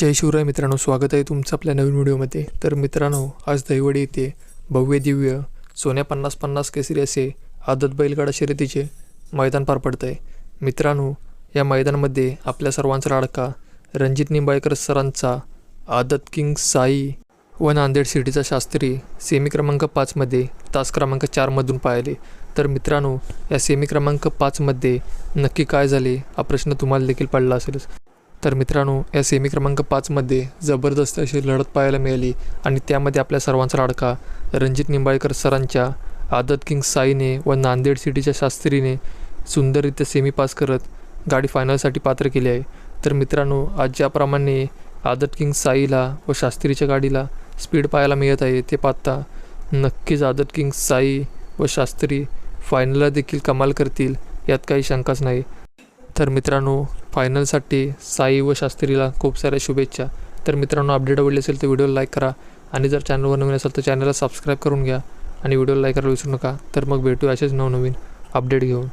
जय शिवराय मित्रांनो स्वागत आहे तुमचं आपल्या नवीन व्हिडिओमध्ये. तर मित्रांनो आज दहिवडी येथे भव्य दिव्य सोन्या पन्नास पन्नास केसरी असे आदत बैलगाडा शर्यतीचे मैदान पार पडतं आहे मित्रांनो या मैदानामध्ये आपल्या सर्वांचा लाडका रणजित निंबाळकर सरांचा आदत किंग साई व नांदेड सिटीचा शास्त्री सेमी क्रमांक पाचमध्ये तास क्रमांक चारमधून पाहिले तर मित्रांनो या सेमी क्रमांक पाचमध्ये नक्की काय झाले हा प्रश्न तुम्हाला देखील पडला असेलच. तर मित्रांनो या सेमी क्रमांक पाचमध्ये जबरदस्त अशी लढत पाहायला मिळाली आणि त्यामध्ये आपल्या सर्वांचा लाडका रणजित निंबाळकर सरांच्या आदत किंग साईने व नांदेड सिटीच्या शास्त्रीने सुंदररित्या सेमी पास करत गाडी फायनलसाठी पात्र केली आहे. तर मित्रांनो आज ज्याप्रमाणे आदत किंग साईला व शास्त्रीच्या गाडीला स्पीड पाहायला मिळत आहे ते पाहता नक्कीच आदत किंग साई व शास्त्री फायनलला देखील कमाल करतील यात काही शंकाच नाही. तर मित्रांनो फायनलसाठी साई व शास्त्रीला खूप साऱ्या शुभेच्छा. तर मित्रांनो अपडेट आवडली असेल तर व्हिडिओला लाईक करा आणि जर चॅनलवर नवीन असेल तर चॅनलला सबस्क्राईब करून घ्या आणि व्हिडिओला लाईक करायला विसरू नका. तर मग भेटू असेच नवनवीन अपडेट घेऊन.